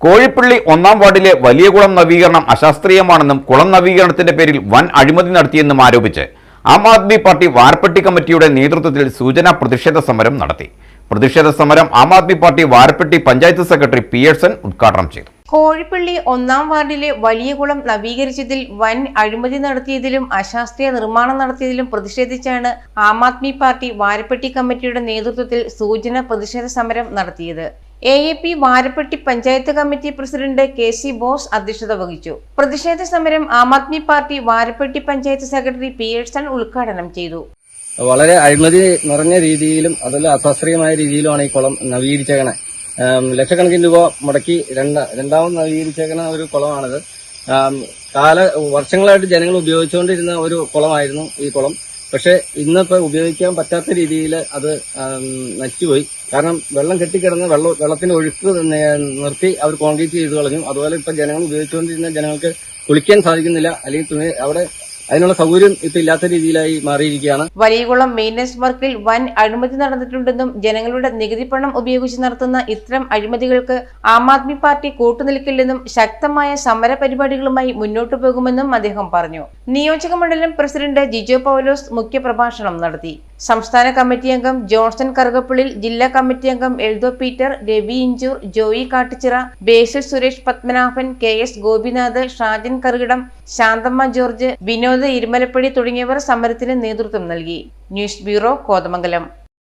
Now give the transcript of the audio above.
കോഴിപ്പള്ളി ഒന്നാം വാർഡിലെ വലിയ കുളം നവീകരണം അശാസ്ത്രീയമാണെന്നും കുളം നവീകരണത്തിന്റെ പേരിൽ വൻ അഴിമതി നടത്തിയെന്നും ആരോപിച്ച് ആം ആദ്മി പാർട്ടി വാർപ്പെട്ടി കമ്മിറ്റിയുടെ നേതൃത്വത്തിൽ സൂചനാ പ്രതിഷേധ സമരം നടത്തി. പ്രതിഷേധ സമരം Aam Aadmi party Varappetty panchayat secretary Pearson ഉദ്ഘാടനം ചെയ്തു. കോഴിപ്പള്ളി ഒന്നാം വാർഡിലെ വലിയ കുളം നവീകരിച്ചതിൽ വൻ അഴിമതി നടത്തിയതിലും അശാസ്ത്രീയ നിർമ്മാണം നടത്തിയതിലും പ്രതിഷേധിച്ചാണ് ആം ആദ്മി പാർട്ടി വാരപ്പെട്ടി കമ്മിറ്റിയുടെ നേതൃത്വത്തിൽ സൂചന പ്രതിഷേധ സമരം നടത്തിയത്. A A P Varappetty panchayat committee president K C Bose അധ്യക്ഷത വഹിച്ചു. പ്രതിഷേധ സമരം Aam Aadmi party Varappetty panchayat secretary Pearson ഉദ്ഘാടനം ചെയ്തു. വളരെ അഴിമതി നിറഞ്ഞ രീതിയിലും അതല്ല അശാസ്ത്രീയമായ രീതിയിലുമാണ് ഈ കുളം നവീകരിച്ചേക്കണേ. ലക്ഷക്കണക്കിന് രൂപ മുടക്കി രണ്ട രണ്ടാമത് നവീകരിച്ചേക്കണ ഒരു കുളമാണിത്. കാല വർഷങ്ങളായിട്ട് ജനങ്ങൾ ഉപയോഗിച്ചുകൊണ്ടിരുന്ന ഒരു കുളമായിരുന്നു ഈ കുളം. പക്ഷെ ഇന്നിപ്പോ ഉപയോഗിക്കാൻ പറ്റാത്ത രീതിയിൽ അത് നശിച്ചുപോയി. കാരണം വെള്ളം കെട്ടിക്കിടന്ന് വെള്ളം വെള്ളത്തിന്റെ ഒഴുക്ക് നിർത്തി അവർ കോൺക്രീറ്റ് ചെയ്ത് കളഞ്ഞു. അതുപോലെ ഇപ്പൊ ജനങ്ങൾ ഉപയോഗിച്ചുകൊണ്ടിരുന്ന ജനങ്ങൾക്ക് കുളിക്കാൻ സാധിക്കുന്നില്ല. അല്ലെങ്കിൽ അവിടെ അതിനുള്ള സൗകര്യം ഇപ്പൊ ഇല്ലാത്ത രീതിയിലായി മാറിയിരിക്കുകയാണ്. വലിയകുളം മെയിന്റനൻസ് വർക്കിൽ വൻ അഴിമതി നടന്നിട്ടുണ്ടെന്നും ജനങ്ങളുടെ നികുതി പണം ഉപയോഗിച്ച് നടത്തുന്ന ഇത്തരം അഴിമതികൾക്ക് ആം ആദ്മി പാർട്ടി കൂട്ടുനിൽക്കില്ലെന്നും ശക്തമായ സമര പരിപാടികളുമായി മുന്നോട്ടു പോകുമെന്നും അദ്ദേഹം പറഞ്ഞു. നിയോജക മണ്ഡലം പ്രസിഡന്റ് ജിജോ പൗലോസ് മുഖ്യപ്രഭാഷണം നടത്തി. സംസ്ഥാന കമ്മിറ്റി അംഗം ജോൺസൺ കറുകപ്പള്ളിൽ ജില്ലാ കമ്മിറ്റി അംഗം Eldho Peter Ravi Inchoor Joy Kattichira Basil Suresh Padmanabhan K S Gopinath Shajan Karukidam Santhamma George Vinod Irumalappady തുടങ്ങിയവർ സമരത്തിന് നേതൃത്വം നൽകി. News bureau Kothamangalam.